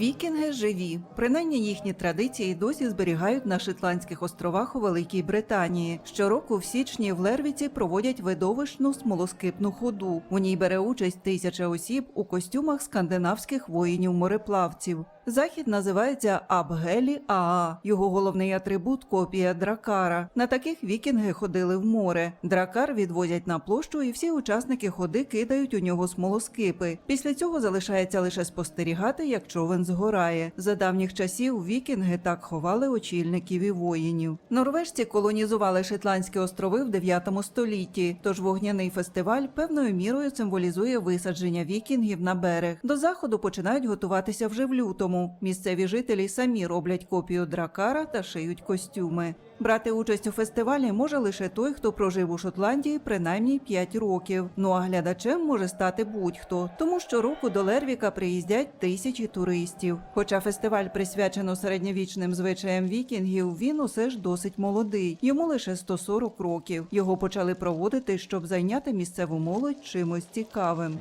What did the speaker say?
Вікінги живі. Принаймні їхні традиції досі зберігають на Шотландських островах у Великій Британії. Щороку в січні в Лервіці проводять видовищну смолоскипну ходу. У ній бере участь тисяча осіб у костюмах скандинавських воїнів-мореплавців. Захід називається Абгелі Аа. Його головний атрибут копія дракара. На таких вікінги ходили в море. Дракар відвозять на площу, і всі учасники ходи кидають у нього смолоскипи. Після цього залишається лише спостерігати, як човен згорає. За давніх часів вікінги так ховали очільників і воїнів. Норвежці колонізували Шотландські острови в 9 столітті. Тож вогняний фестиваль певною мірою символізує висадження вікінгів на берег. До заходу починають готуватися вже в лютому. Місцеві жителі самі роблять копію дракара та шиють костюми. Брати участь у фестивалі може лише той, хто прожив у Шотландії принаймні 5 років. Ну а глядачем може стати будь-хто, тому що року до Лервіка приїздять тисячі туристів. Хоча фестиваль присвячено середньовічним звичаям вікінгів, він усе ж досить молодий. Йому лише 140 років. Його почали проводити, щоб зайняти місцеву молодь чимось цікавим.